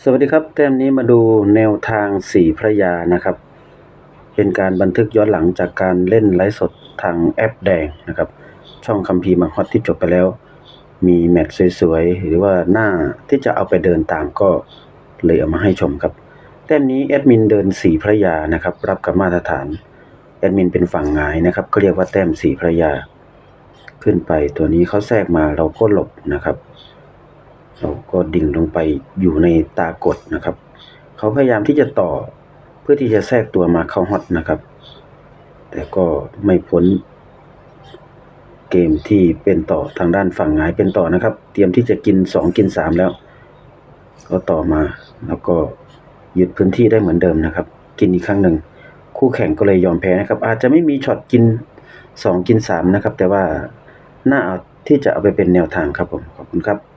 สวัสดีครับแต้มนี้มาดูแนวทางสี่พระยานะครับ เป็นการบันทึกย้อนหลังจากการเล่นไลฟ์สดทางแอปแดงนะครับ ช่องคัมภีร์มาฮอตที่จบไปแล้ว มีแมตช์สวยๆ หรือว่าหน้าที่จะเอาไปเดินตามก็เลยเอามาให้ชมครับแต้มนี้แอดมินเดินสี่พระยานะครับ รับกับมาตรฐานแอดมินเป็นฝั่งหงายนะครับก็เรียกว่าแต้มสี่พระยา ขึ้นไปตัวนี้เขาแทรกมาเราก็หลบนะครับ เราก็ดิ่งลงไปอยู่ในตากดนะครับ เขาพยายามที่จะต่อเพื่อที่จะแทรกตัวมาเข้าฮอตนะครับ แต่ก็ไม่พ้นเกมที่เป็นต่อทางด้านฝั่งหงายเป็นต่อนะครับ เตรียมที่จะกินสองกินสามแล้ว ก็ต่อมาแล้วก็ยึดพื้นที่ได้เหมือนเดิมนะครับ กินอีกครั้งหนึ่งคู่แข่งก็เลยยอมแพ้นะครับ อาจจะไม่มีช็อตกินสองกินสามนะครับ แต่ว่าน่าเอาที่จะเอาไปเป็นแนวทางครับผมขอบคุณครับ